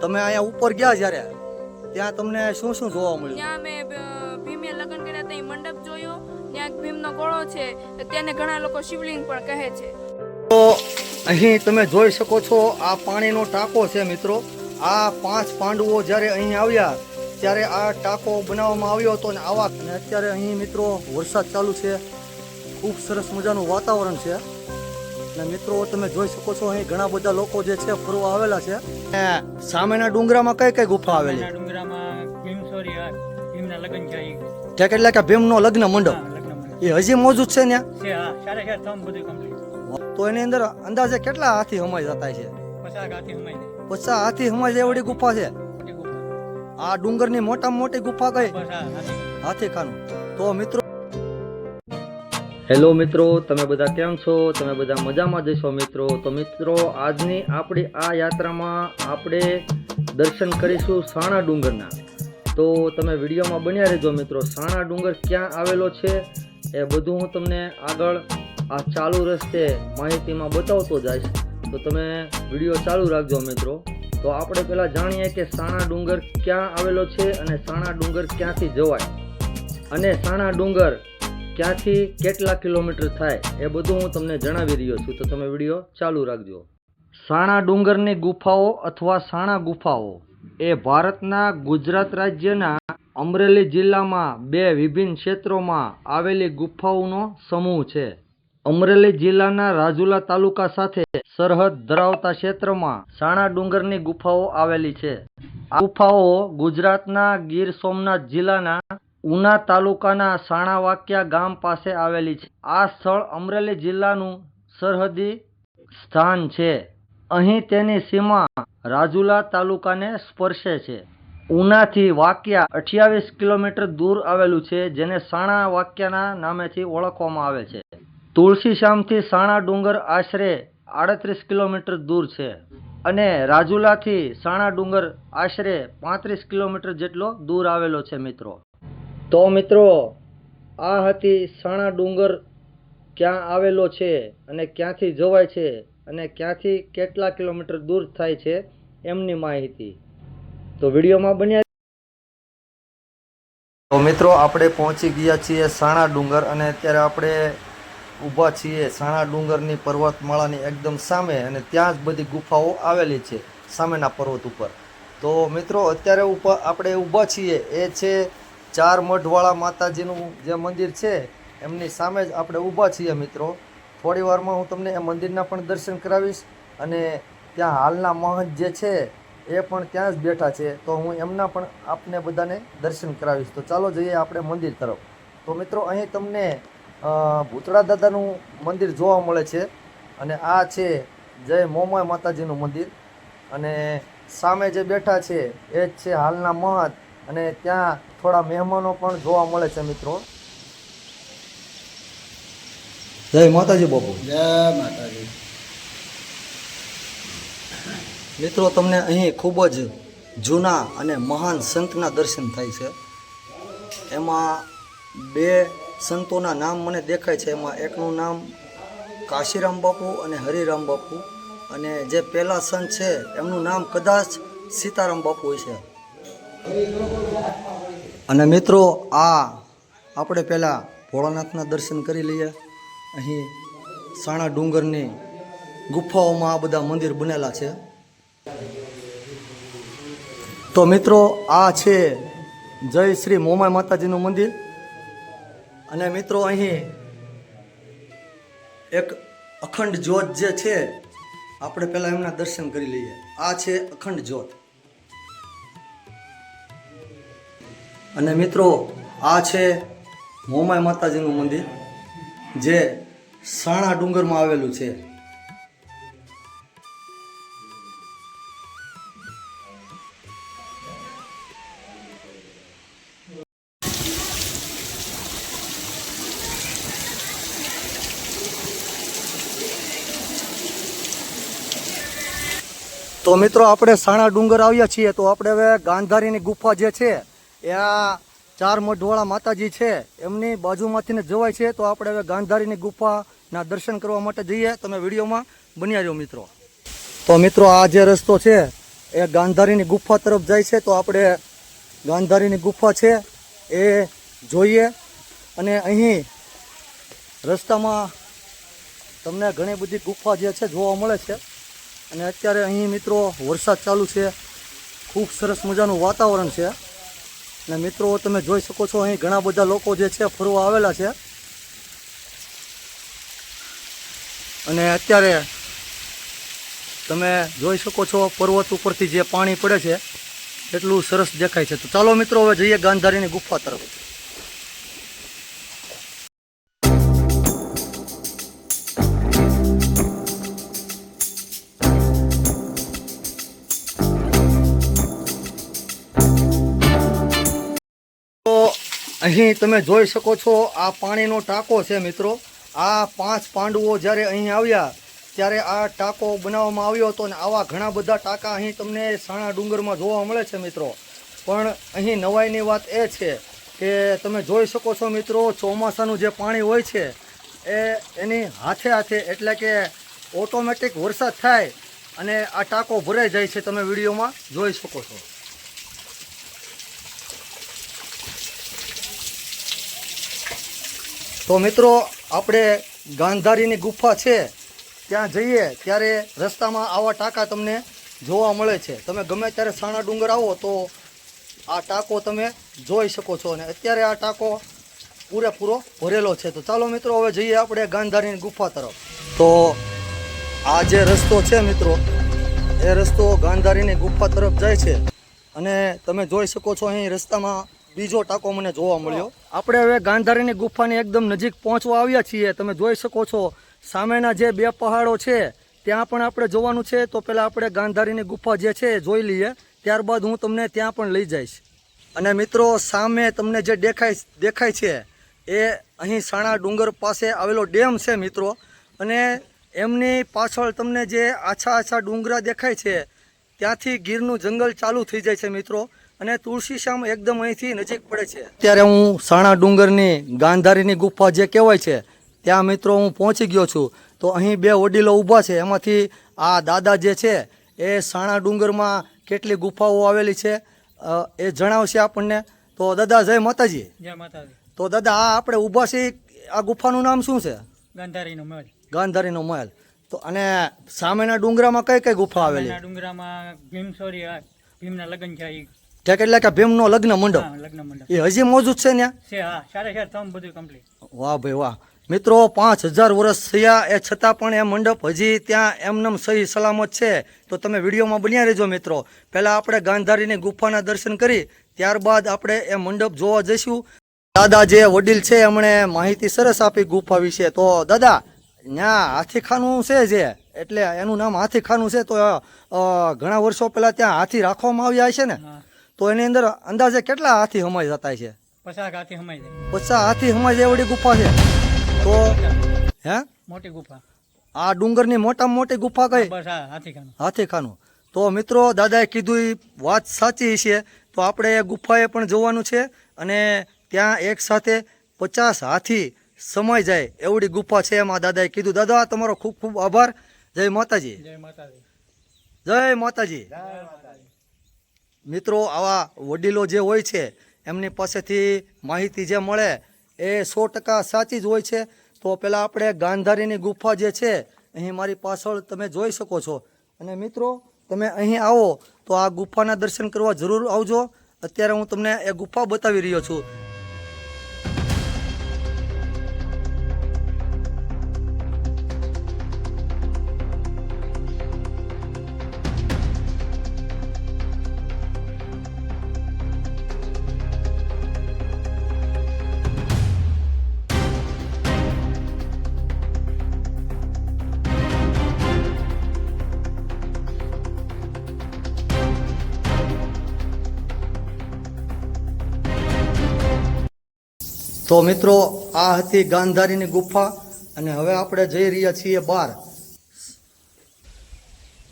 તમે અહીંયા ઉપર ગયા જ્યારે ત્યાં તમને શું શું જોવા મળ્યું? ત્યાં મેં ભીમે લગ્ન કર્યા ત્યાં મંડપ જોયો ત્યાં એક ભીમનો ગોળો છે તેને ઘણા લોકો શિવલિંગ પણ કહે છે. તો અહીં તમે જોઈ શકો છો આ પાણીનો ટાંકો છે મિત્રો. આ પાંચ પાંડવો જ્યારે અહીં આવ્યા ત્યારે આ ટાંકો બનાવવામાં આવ્યો હતો અને આવા અત્યારે અહીં મિત્રો વરસાદ ચાલુ છે. ખૂબ સરસ મજાનું વાતાવરણ છે. અને મિત્રો તમે જોઈ શકો છો અહીં ઘણા બધા લોકો જે છે ફરવા આવેલા છે. સામેના ડુંગરામાં કઈ કઈ ગુફા આવેલી? ડુંગરામાં ભીમ ભીમના લગ્ન છે ઈ. એટલે કે ભીમનો લગ્ન મંડપ? લગ્ન મંડપ. એ હજી મોજૂદ છે કમ્પ્લીટ તો એની અંદર અંદાજે કેટલા હાથી હમાઈ જતા છે? પચાસ હાથી હમાઈ એવડી ગુફા છે. આ ડુંગરની મોટામાં મોટી ગુફા કઈ? હાથી. હાથીખાનું. તો મિત્રો હેલો મિત્રો, તમે બધા કેમ છો? તમે બધા મજામાં જશો મિત્રો? તો મિત્રો, આજની આપણી આ યાત્રામાં આપણે દર્શન કરીશું સાણા ડુંગરના. તો તમે વિડીયોમાં બન્યા રહેજો મિત્રો. સાણા ડુંગર ક્યાં આવેલો છે એ બધું હું તમને આગળ આ ચાલુ રસ્તે માહિતીમાં બતાવતો જઈશ. તો તમે વીડિયો ચાલુ રાખજો મિત્રો. તો આપણે પહેલાં જાણીએ કે સાણા ડુંગર ક્યાં આવેલો છે અને સાણા ડુંગર ક્યાંથી જવાય? અને સાણા ડુંગર ક્યાંથી કેટલા કિલોમીટર થાય એ બધું હું તમને જણાવી રહ્યો છું. તો તમે વીડિયો ચાલુ રાખજો. સાણા ડુંગરની ગુફાઓ અથવા સાણા ગુફાઓ એ ભારતના ગુજરાત રાજ્યના અમરેલી જિલ્લામાં બે વિભિન્ન ક્ષેત્રોમાં આવેલી ગુફાઓનો સમૂહ છે. અમરેલી જિલ્લાના રાજુલા તાલુકા સાથે સરહદ ધરાવતા ક્ષેત્રમાં સાણા ડુંગરની ગુફાઓ આવેલી છે. આ ગુફાઓ ગુજરાતના ગીર સોમનાથ જિલ્લાના ઉના તાલુકાના સાણાવાક્યા ગામ પાસે આવેલી છે. આ સ્થળ અમરેલી જિલ્લાનું સરહદી સ્થાન છે. અહીં તેની સીમા રાજુલા તાલુકાને સ્પર્શે છે. ઉનાથી વાક્યા અઠ્યાવીસ કિલોમીટર દૂર આવેલું છે, જેને સાણા વાક્યાના નામેથી ઓળખવામાં આવે છે. તુલસીશ્યામથી સાણા ડુંગર આશરે આડત્રીસ કિલોમીટર દૂર છે અને રાજુલાથી સાણા ડુંગર આશરે પાંત્રીસ કિલોમીટર જેટલો દૂર આવેલો છે મિત્રો. તો મિત્રો, આ હતી સાણા ડુંગર ક્યાં આવેલો છે અને ક્યાંથી જવાય છે અને ક્યાંથી કેટલા કિલોમીટર દૂર થાય છે એમની માહિતી. તો વિડીયોમાં બન્યા તો મિત્રો, આપણે પહોંચી ગયા છીએ સાણા ડુંગર અને અત્યારે આપણે ઊભા છીએ સાણા ડુંગરની પર્વતમાળાની એકદમ સામે અને ત્યાં જ બધી ગુફાઓ આવેલી છે સામેના પર્વત ઉપર. તો મિત્રો, અત્યારે ઉપર આપણે ઊભા છીએ. એ છે ચાર મઢવાળા માતાજીનું જે મંદિર છે, એમની સામે જ આપણે ઊભા છીએ મિત્રો. થોડી વારમાં હું તમને એ મંદિરના પણ દર્શન કરાવીશ અને ત્યાં હાલના મહંત જે છે, એ પણ ત્યાં જ બેઠા છે. તો હું એમના પણ આપને બધાને દર્શન કરાવીશ. તો ચાલો જઈએ આપણે મંદિર તરફ. તો મિત્રો, અહીં તમને ભૂતળા દાદાનું મંદિર જોવા મળે છે અને આ છે જય મોમાય માતાજીનું મંદિર. અને સામે જે બેઠા છે, એ જ છે હાલના મહંત અને ત્યાં થોડા મહેમાનો પણ જોવા મળે છે મિત્રો. જય માતાજી બાપુ. જય માતાજી. મિત્રો તમને અહીં ખૂબ જ જૂના અને મહાન સંતના દર્શન થાય છે. એમાં બે સંતોના નામ મને દેખાય છે. એમાં એકનું નામ કાશીરામ બાપુ અને હરિરામ બાપુ. અને જે પહેલા સંત છે એમનું નામ કદાચ સીતારામ બાપુ હોય છે. અને મિત્રો, આ આપણે પહેલાં ભોળાનાથના દર્શન કરી લઈએ. અહીં સાણા ડુંગરની ગુફાઓમાં આ બધા મંદિર બનેલા છે. તો મિત્રો, આ છે જય શ્રી મોમાય માતાજીનું મંદિર. અને મિત્રો, અહીં એક અખંડ જ્યોત જે છે, આપણે પહેલાં એમના દર્શન કરી લઈએ. આ છે અખંડ જ્યોત. અને મિત્રો, આ છે મોમાય માતાજીનું મંદિર, જે સાણા ડુંગરમાં આવેલું છે. તો મિત્રો, આપણે સાણા ડુંગર આવ્યા છીએ, તો આપણે હવે ગાંધારીની ગુફા જે છે એ આ ચાર મઢવાળા માતાજી છે, એમની બાજુમાંથી ને જવાય છે, તો આપણે હવે ગાંધારીની ગુફાના દર્શન કરવા માટે જઈએ. તમે વિડીયોમાં બન્યા જો મિત્રો. તો મિત્રો, આ જે રસ્તો છે, એ ગાંધારીની ગુફા તરફ જાય છે, તો આપણે ગાંધારીની ગુફા છે, એ જોઈએ. અને અહીં રસ્તામાં તમને ઘણી બધી ગુફા જે છે જોવા મળે છે. અને અત્યારે અહીં મિત્રો વરસાદ ચાલુ છે. ખૂબ સરસ મજાનું વાતાવરણ છે. અને મિત્રો, તમે જોઈ શકો છો, અહીં ઘણા બધા લોકો જે છે, ફરવા આવેલા છે. અને અત્યારે તમે જોઈ શકો છો, પર્વત ઉપરથી જે પાણી પડે છે, એટલું સરસ દેખાય છે. તો ચાલો મિત્રો, હવે જઈએ ગાંધારીની ગુફા તરફ. અહીં તમે જોઈ શકો છો, આ પાણીનો ટાંકો છે મિત્રો. આ પાંચ પાંડવો જ્યારે અહીં આવ્યા, ત્યારે આ ટાંકો બનાવવામાં આવ્યો હતો અને આવા ઘણા બધા ટાંકા અહીં તમને સાણા ડુંગરમાં જોવા મળે છે મિત્રો. પણ અહીં નવાઈની વાત એ છે કે તમે જોઈ શકો છો મિત્રો, ચોમાસાનું જે પાણી હોય છે, એ એની હાથે હાથે એટલે કે ઓટોમેટિક વરસાદ થાય અને આ ટાંકો ભરાઈ જાય છે. તમે વિડીયોમાં જોઈ શકો છો. તો મિત્રો, આપણે ગાંધારીની ગુફા છે, ત્યાં જઈએ, ત્યારે રસ્તામાં આવા ટાંકા તમને જોવા મળે છે. તમે ગમે ત્યારે સાણા ડુંગર આવો, તો આ ટાંકો તમે જોઈ શકો છો. અને અત્યારે આ ટાંકો પૂરેપૂરો ભરેલો છે. તો ચાલો મિત્રો, હવે જઈએ આપણે ગાંધારીની ગુફા તરફ. તો આ જે રસ્તો છે મિત્રો, એ રસ્તો ગાંધારીની ગુફા તરફ જાય છે. અને તમે જોઈ શકો છો અહીં રસ્તામાં બીજો ટાંકો મને જોવા મળ્યો. આપણે હવે ગાંધારીની ગુફાની એકદમ નજીક પહોંચવા આવ્યા છીએ. તમે જોઈ શકો છો, સામેના જે બે પહાડો છે, ત્યાં પણ આપણે જોવાનું છે. તો પહેલાં આપણે ગાંધારીની ગુફા જે છે જોઈ લઈએ. ત્યારબાદ હું તમને ત્યાં પણ લઈ જઈશ. અને મિત્રો, સામે તમને જે દેખાય દેખાય છે, એ અહીં સાણા ડુંગર પાસે આવેલો ડેમ છે મિત્રો. અને એમની પાછળ તમને જે આછા આછા ડુંગરા દેખાય છે, ત્યાંથી ગીરનું જંગલ ચાલુ થઈ જાય છે મિત્રો. અને તુલસીશ્યામ એકદમ અહીંથી નજીક પડે છે. અત્યારે હું સાણા ડુંગરની ગાંધારીની ગુફા જે કહેવાય છે ત્યાં મિત્રો હું પહોંચી ગયો છું. તો અહીં બે વડીલો ઊભા છે એમાંથી આ દાદા જે છે એ સાણા ડુંગરમાં કેટલી ગુફાઓ આવેલી છે એ જણાવશે આપણને. તો દાદા જય માતાજી. જય માતાજી. તો દાદા આ આપણે ઊભા છીએ આ ગુફાનું નામ શું છે? ગાંધારીનો મહેલ. ગાંધારીનો મહેલ. તો અને સામેના ડુંગરામાં કઈ કઈ ગુફા આવેલી? ડુંગરામાં ભીમસોરી ભીમના લગ્ન છે. ત્યાં એટલે કે ભીમનો લગ્ન મંડપ. લગ્ન મંડપ. એ હજી મોજૂદ છે ને છે હા સાડા ચાર તમ બધું કમ્પ્લીટ વાહ ભાઈ વાહ. મિત્રો પાંચ હજાર વર્ષ થયા એ છતાં પણ એ મંડપ હજી ત્યાં એમનેમ સહી સલામત છે. તો તમે વિડીયોમાં બન્યા રહેજો મિત્રો. પહેલાં આપણે ગાંધારીની ગુફાના દર્શન કરી ત્યારબાદ આપણે એ મંડપ જોવા જઈશું. દાદા જે વડીલ છે એમણે માહિતી સરસ આપી ગુફા વિશે. તો દાદા ત્યાં હાથીખાનું છે જે? એટલે એનું નામ હાથીખાનું છે તો ઘણા વર્ષો પહેલાં ત્યાં હાથી રાખવામાં આવ્યા છે ને? તો એની અંદર અંદાજે કેટલા હાથી હમાઈ જતા છે? પચાસ હાથી હમાઈ જાય. પચાસ હાથી હમાઈ જાય એવડી ગુફા છે. તો હે? મોટી ગુફા. આ ડુંગરની મોટામાં મોટી ગુફા કઈ? હાથીખાનું. હાથીખાનું. તો મિત્રો દાદાએ કીધું ઈ વાત સાચી છે તો આપણે એ ગુફાએ પણ જોવાનું છે અને ત્યાં એક સાથે પચાસ હાથી સમાઈ જાય એવડી ગુફા છે એમાં દાદાએ કીધું. દાદા તમારો ખૂબ ખૂબ આભાર. જય માતાજી. જય માતાજી. જય માતાજી. મિત્રો, આવા વડીલો જે હોય છે, એમની પાસેથી માહિતી જે મળે, એ સો ટકા સાચી જ હોય છે. તો પહેલાં આપણે ગાંધારીની ગુફા જે છે, અહીં મારી પાછળ તમે જોઈ શકો છો. અને મિત્રો, તમે અહીં આવો, તો આ ગુફાના દર્શન કરવા જરૂર આવજો. અત્યારે હું તમને એ ગુફા બતાવી રહ્યો છું. તો મિત્રો, આ હતી ગાંધારીની ગુફા અને હવે આપણે જઈ રહ્યા છીએ બહાર.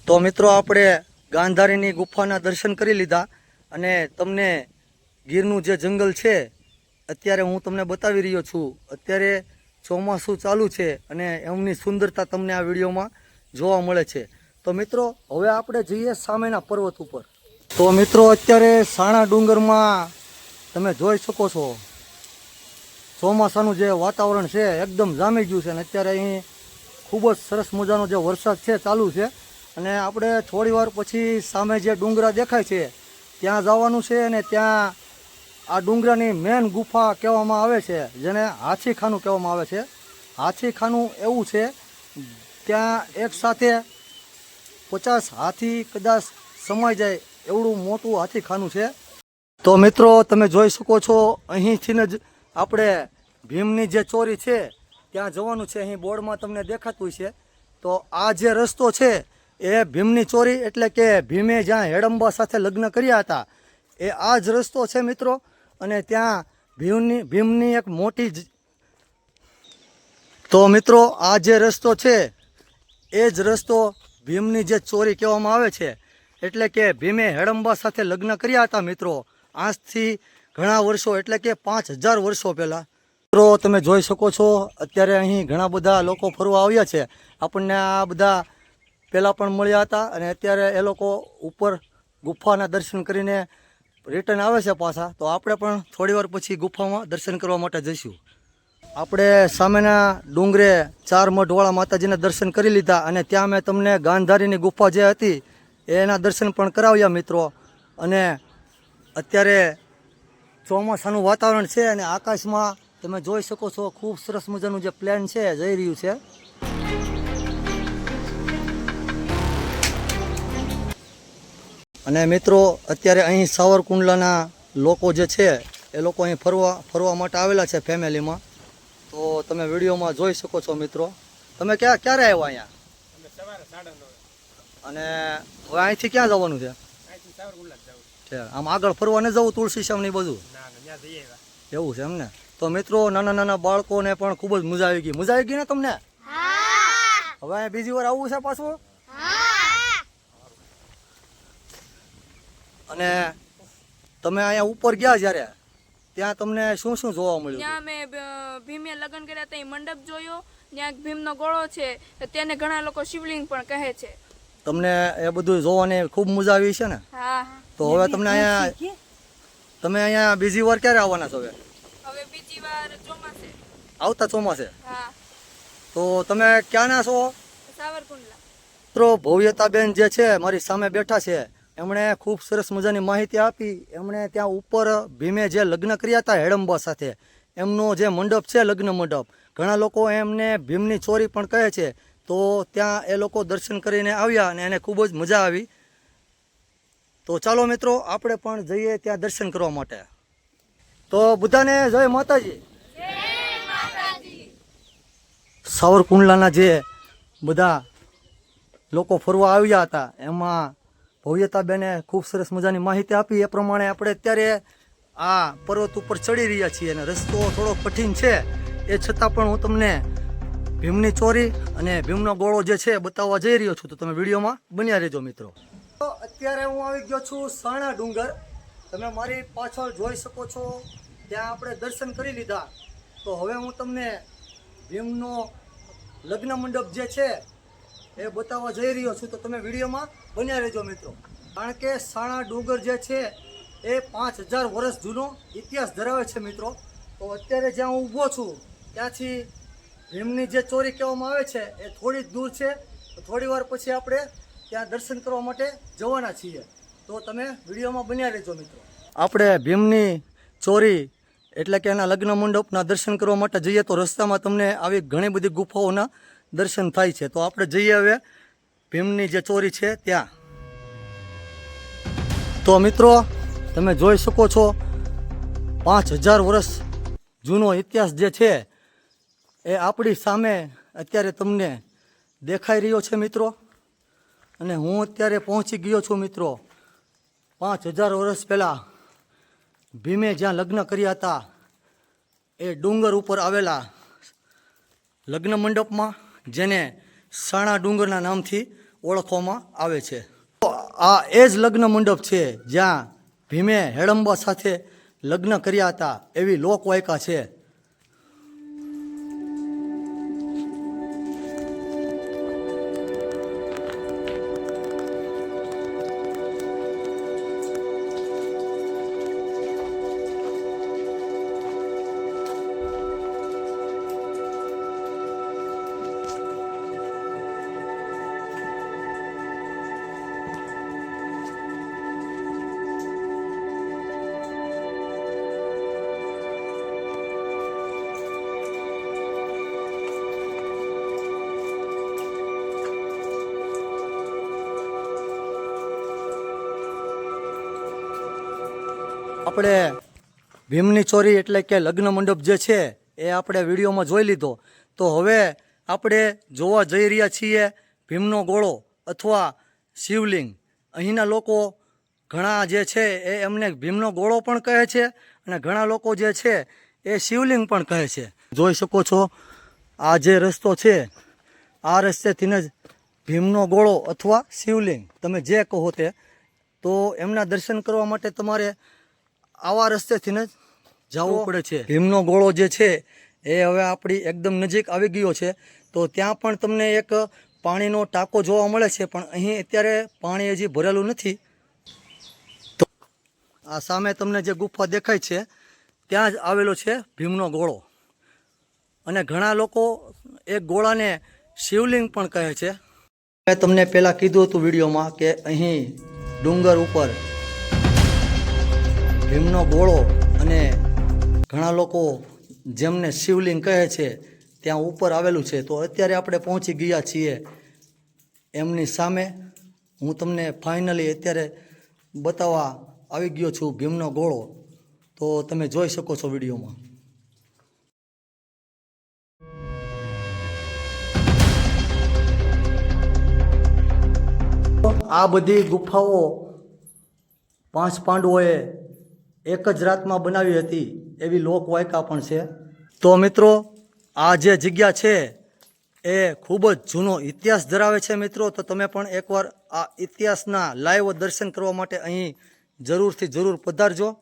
તો મિત્રો, આપણે ગાંધારીની ગુફાના દર્શન કરી લીધા અને તમને ગીરનું જે જંગલ છે, અત્યારે હું તમને બતાવી રહ્યો છું. અત્યારે ચોમાસું ચાલુ છે અને એમની સુંદરતા તમને આ વિડીયોમાં જોવા મળે છે. તો મિત્રો, હવે આપણે જઈએ સામેના પર્વત ઉપર. તો મિત્રો, અત્યારે સાણા ડુંગરમાં તમે જોઈ શકો છો. ચોમાસાનું જે વાતાવરણ છે, એકદમ જામી ગયું છે. અને અત્યારે અહીં ખૂબ જ સરસ મજાનો જે વરસાદ છે, ચાલુ છે. અને આપણે થોડી વાર પછી સામે જે ડુંગરા દેખાય છે, ત્યાં જવાનું છે અને ત્યાં આ ડુંગરાની મેન ગુફા કહેવામાં આવે છે, જેને હાથીખાનું કહેવામાં આવે છે. હાથીખાનું એવું છે, ત્યાં એક સાથે પચાસ હાથી કદાચ સમાઈ જાય એવડું મોટું હાથીખાનું છે. તો મિત્રો, તમે જોઈ શકો છો અહીંથી જ આપણે ભીમની જે ચોરી છે, ત્યાં જવાનું છે, અહીં બોર્ડમાં તમને દેખાતું છે. તો આ જે રસ્તો છે, એ ભીમની ચોરી એટલે કે ભીમે જ્યાં હેડંબા સાથે લગ્ન કર્યા હતા, એ આ જ રસ્તો છે મિત્રો. અને ત્યાં ભીમની ભીમની એક મોટી તો મિત્રો, આ જે રસ્તો છે, એ જ રસ્તો ભીમની જે ચોરી કહેવામાં આવે છે. એટલે કે ભીમે હેડંબા સાથે લગ્ન કર્યા હતા મિત્રો. આજથી ઘણા વર્ષો, એટલે કે પાંચ હજાર વર્ષો પહેલાં. મિત્રો, તમે જોઈ શકો છો, અત્યારે અહીં ઘણા બધા લોકો ફરવા આવ્યા છે. આપણને આ બધા પહેલાં પણ મળ્યા હતા અને અત્યારે એ લોકો ઉપર ગુફાના દર્શન કરીને રિટર્ન આવે છે પાછા. તો આપણે પણ થોડીવાર પછી ગુફામાં દર્શન કરવા માટે જઈશું. આપણે સામેના ડુંગરે ચાર મઢવાળા માતાજીના દર્શન કરી લીધા અને ત્યાં મેં તમને ગાંધારીની ગુફા જે હતી, એના દર્શન પણ કરાવ્યા મિત્રો. અને અત્યારે ચોમાસાનું વાતાવરણ છે અને આકાશમાં તમે જોઈ શકો છો ખૂબ સરસ મજાનું જે પ્લેન છે જઈ રહ્યું છે. અને મિત્રો અત્યારે અહીં સાવરકુંડલાના લોકો જે છે એ લોકો અહીં ફરવા ફરવા માટે આવેલા છે ફેમિલીમાં. તો તમે વિડીયોમાં જોઈ શકો છો મિત્રો. તમે ક્યાં ક્યારે આવ્યા અહીંયા? અને હવે અહીંથી ક્યાં જવાનું છે. છે. આમ આગળ ફરવા ન જવું તુલસી શ્યામ ને બધું? એવું. છે એમને તો મિત્રો નાના નાના બાળકોને પણ ખૂબ જ મજા આવી ગઈ. મજા આવી ગઈ ને તમને? હવે બીજી વાર આવવું છે પાછું? અને તમે અહીંયા ઉપર ગયા જ્યારે ત્યાં તમને શું શું જોવા મળ્યું? ત્યાં મેં ભીમે લગ્ન કર્યા ત્યાં મંડપ જોયો. ત્યાં એક ભીમનો ગોળો છે તેને ઘણા લોકો શિવલિંગ પણ કહે છે. તમને એ બધું જોવાની ખૂબ મજા આવી છે ને? હા. તો હવે તમને અહીંયા તમે અહીંયા બીજી વાર ક્યારે આવવાના છો હવે? હવે બીજી વાર ચોમાસે. આવતા ચોમાસે? હા. તો તમે ક્યાંના છો? સાવરકુંડલા. મિત્રો ભવ્યતાબેન જે છે મારી સામે બેઠા છે. એમણે ખૂબ સરસ મજાની માહિતી આપી. એમણે ત્યાં ઉપર ભીમે જે લગ્ન કર્યા હતા હેડંબા સાથે એમનો જે મંડપ છે લગ્ન મંડપ ઘણા લોકો એમને ભીમની ચોરી પણ કહે છે. તો ત્યાં એ લોકો દર્શન કરીને આવ્યા અને એને ખૂબ જ મજા આવી. તો ચાલો મિત્રો, આપણે પણ જઈએ ત્યાં દર્શન કરવા માટે. તો બધાને જય માતાજી. સાવરકુંડલાના જે બધા લોકો ફરવા આવ્યા હતા, એમાં ભવ્યતાબેને ખૂબ સરસ મજાની માહિતી આપી. એ પ્રમાણે આપણે અત્યારે આ પર્વત ઉપર ચડી રહ્યા છીએ અને રસ્તો થોડો કઠિન છે. એ છતાં પણ હું તમને ભીમની ચોરી અને ભીમનો ગોળો જે છે બતાવવા જઈ રહ્યો છું. તો તમે વિડીયોમાં બન્યા રહેજો મિત્રો. અત્યારે હું આવી ગયો છું સાણા ડુંગર. તમે મારી પાછળ જોઈ શકો છો, ત્યાં આપણે દર્શન કરી લીધા. તો હવે હું તમને ભીમનો લગ્ન મંડપ જે છે, એ બતાવવા જઈ રહ્યો છું. તો તમે વિડીયોમાં બન્યા રહેજો મિત્રો. કારણ કે સાણા ડુંગર જે છે, એ પાંચ હજાર વર્ષ જૂનો ઇતિહાસ ધરાવે છે મિત્રો. તો અત્યારે જ્યાં હું ઊભો છું, ત્યાંથી ભીમની જે ચોરી કહેવામાં આવે છે, એ થોડી દૂર છે. થોડી વાર પછી આપણે ત્યાં દર્શન કરવા માટે જવાના છીએ. તો તમે વિડીયોમાં બન્યા રહેજો મિત્રો. આપણે ભીમની ચોરી એટલે કે એના લગ્ન મંડપના દર્શન કરવા માટે જઈએ તો રસ્તામાં તમને આવી ઘણી બધી ગુફાઓના દર્શન થાય છે. તો આપણે જઈએ હવે ભીમની જે ચોરી છે ત્યાં. તો મિત્રો, તમે જોઈ શકો છો પાંચ હજાર વર્ષ જૂનો ઇતિહાસ જે છે એ આપણી સામે અત્યારે તમને દેખાઈ રહ્યો છે મિત્રો. અને હું અત્યારે પહોંચી ગયો છું મિત્રો. પાંચ હજાર વર્ષ પહેલાં ભીમે જ્યાં લગ્ન કર્યા હતા, એ ડુંગર ઉપર આવેલા લગ્ન મંડપમાં, જેને સાણા ડુંગરના નામથી ઓળખવામાં આવે છે. આ એ જ લગ્ન મંડપ છે જ્યાં ભીમે હેડંબા સાથે લગ્ન કર્યા હતા એવી લોકવાયકા છે. આપણે ભીમની ચોરી એટલે કે લગ્ન મંડપ જે છે, એ આપણે વિડીયોમાં જોઈ લીધો. તો હવે આપણે જોવા જઈ રહ્યા છીએ ભીમનો ગોળો અથવા શિવલિંગ. અહીંના લોકો ઘણા જે છે, એ એમને ભીમનો ગોળો પણ કહે છે અને ઘણા લોકો જે છે, એ શિવલિંગ પણ કહે છે. જોઈ શકો છો, આ જે રસ્તો છે, આ રસ્તેથી જ ભીમનો ગોળો અથવા શિવલિંગ. તમે જે કહો તે. તો એમના દર્શન કરવા માટે તમારે આવા રસ્તેથી જ જવું પડે છે. ભીમનો ગોળો જે છે એ હવે આપણી એકદમ નજીક આવી ગયો છે. તો ત્યાં પણ તમને એક પાણીનો ટાંકો જોવા મળે છે પણ અહીં અત્યારે પાણી હજી ભરેલું નથી. તો આ સામે તમને જે ગુફા દેખાય છે ત્યાં જ આવેલો છે ભીમનો ગોળો. અને ઘણા લોકો એક ગોળાને શિવલિંગ પણ કહે છે. મેં તમને પહેલાં કીધું હતું વિડીયોમાં કે અહીં ડુંગર ઉપર ભીમનો ગોળો અને ઘણા લોકો જેમને શિવલિંગ કહે છે, ત્યાં ઉપર આવેલું છે. તો અત્યારે આપણે પહોંચી ગયા છીએ એમની સામે. હું તમને ફાઇનલી અત્યારે બતાવવા આવી ગયો છું ભીમનો ગોળો. તો તમે જોઈ શકો છો વિડીયોમાં. આ બધી ગુફાઓ પાંચ પાંડવોએ એક જ રાતમાં બનાવી હતી એવી લોકવાયકા પણ છે. તો મિત્રો, આ જે જગ્યા છે એ ખૂબ જ જૂનો ઇતિહાસ ધરાવે છે મિત્રો. તો તમે પણ એકવાર આ ઇતિહાસના લાઈવ દર્શન કરવા માટે અહીં જરૂરથી જરૂર પધારજો.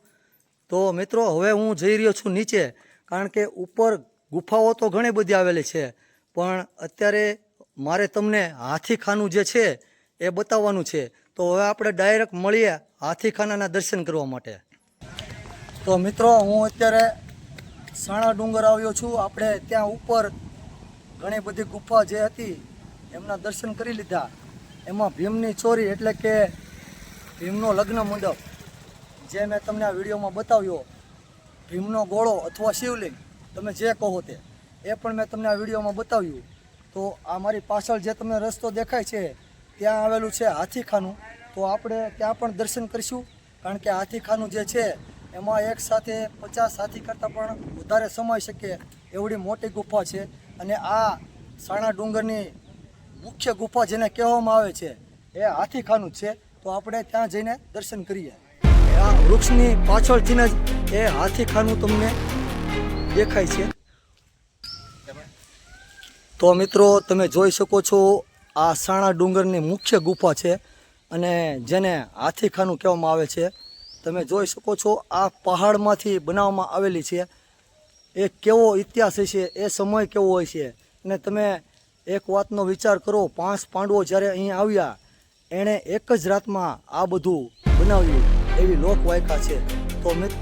તો મિત્રો, હવે હું જઈ રહ્યો છું નીચે, કારણ કે ઉપર ગુફાઓ તો ઘણી બધી આવેલી છે. પણ અત્યારે મારે તમને હાથીખાનું જે છે એ બતાવવાનું છે. તો હવે આપણે ડાયરેક્ટ મળીએ હાથીખાનાના દર્શન કરવા માટે. તો મિત્રો, હું અત્યારે સાણા ડુંગર આવ્યો છું. આપણે ત્યાં ઉપર ઘણી બધી ગુફા જે હતી, એમના દર્શન કરી લીધા. એમાં ભીમની ચોરી એટલે કે ભીમનો લગ્ન મંડપ, જે મેં તમને આ વિડીયોમાં બતાવ્યો. ભીમનો ગોળો અથવા શિવલિંગ, તમે જે કહો તે, એ પણ મેં તમને આ વિડીયોમાં બતાવ્યું. તો આ મારી પાછળ જે તમને રસ્તો દેખાય છે, ત્યાં આવેલું છે હાથીખાનું. તો આપણે ત્યાં પણ દર્શન કરીશું, કારણ કે હાથીખાનું જે છે એમાં એક સાથે પચાસ હાથી કરતાં પણ વધારે સમાઈ શકે એવડી મોટી ગુફા છે અને આ સાણા ડુંગરની મુખ્ય ગુફા જેને કહેવામાં આવે છે, એ હાથીખાનું છે. તો આપણે ત્યાં જઈને દર્શન કરીએ. આ વૃક્ષની પાછળથી જ એ હાથીખાનું તમને દેખાય છે. તો મિત્રો, તમે જોઈ શકો છો, આ સાણા ડુંગરની મુખ્ય ગુફા છે અને જેને હાથીખાનું કહેવામાં આવે છે તમે જોઈ શકો છો, આ પહાડમાંથી બનાવવામાં આવેલી છે. એ કેવો ઇતિહાસ હશે એ સમય કેવો હોય છે. અને તમે એક વાતનો વિચાર કરો, પાંચ પાંડવો જ્યારે અહીં આવ્યા, એણે એક જ રાતમાં આ બધું બનાવ્યું એવી લોકવાયકા છે. તો મિત્ર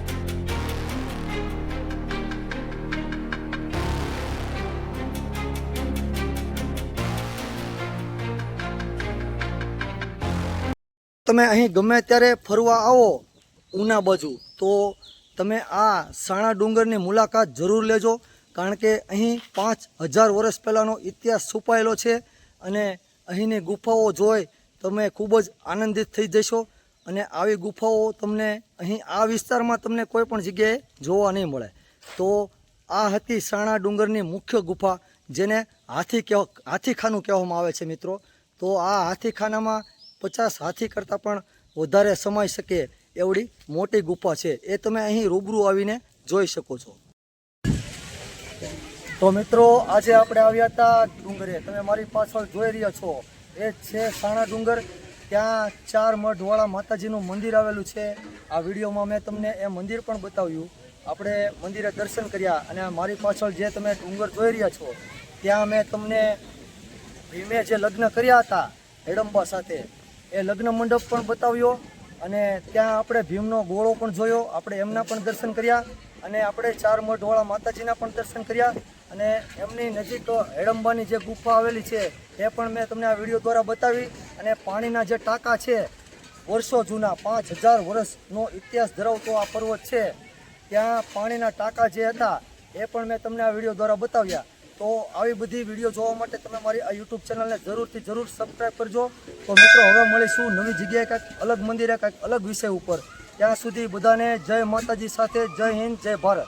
તમે અહીં ગમે ત્યારે ફરવા આવો ઉના બાજુ. તો તમે આ સાણા ડુંગરની મુલાકાત જરૂર લેજો, કારણ કે અહીં પાંચ હજાર વર્ષ પહેલાંનો ઇતિહાસ છુપાયેલો છે અને અહીંની ગુફાઓ જોઈ તમે ખૂબ જ આનંદિત થઈ જશો અને આવી ગુફાઓ તમને અહીં આ વિસ્તારમાં તમને કોઈ પણ જગ્યાએ જોવા નહીં મળે. તો આ હતી સાણા ડુંગરની મુખ્ય ગુફા, જેને હાથી કહેવા, હાથીખાનું કહેવામાં આવે છે મિત્રો. તો આ હાથીખાનામાં પચાસ હાથી કરતાં પણ વધારે સમાઈ શકે. એવડી મોટી ગુફા છે. એ તમે અહીં રૂબરૂ આવીને જોઈ શકો છો. તો મિત્રો, આજે આપણે આવ્યા હતા ડુંગરે. તમે મારી પાછળ જોઈ રહ્યા છો. એ છે સાણા ડુંગર. ત્યાં ચાર મઢવાળા માતાજીનું મંદિર આવેલું છે. આ વિડીયોમાં મેં તમને એ મંદિર પણ બતાવ્યું. આપણે મંદિરે દર્શન કર્યા અને મારી પાછળ જે તમે ડુંગર જોઈ રહ્યા છો, ત્યાં મેં તમને ભીમે જે લગ્ન કર્યા હતા, હેડંબા સાથે, એ લગ્ન મંડપ પણ બતાવ્યો. અને ત્યાં આપણે ભીમનો ગોળો પણ જોયો, આપણે એમના પણ દર્શન કર્યા અને આપણે ચાર મઢવાળા માતાજીના પણ દર્શન કર્યા અને એમની નજીક હેડંબાની જે ગુફા આવેલી છે એ પણ મેં તમને આ વીડિયો દ્વારા બતાવી અને પાણીના જે ટાંકા છે, વર્ષો જૂના, પાંચ હજાર વર્ષનો ઇતિહાસ ધરાવતો આ પર્વત છે, ત્યાં પાણીના ટાંકા જે હતા, એ પણ મેં તમને આ વીડિયો દ્વારા બતાવ્યા. તો આવી બધી વીડિયો જોવા માટે તમે મારી આ યુટ્યુબ ચેનલને જરૂરથી જરૂર સબસ્ક્રાઈબ કરજો. તો મિત્રો, હવે મળીશું નવી જગ્યાએ કાંઈક અલગ મંદિરે, કાંઈક અલગ વિષય ઉપર. ત્યાં સુધી બધાને જય માતાજી સાથે, જય હિન્દ, જય ભારત.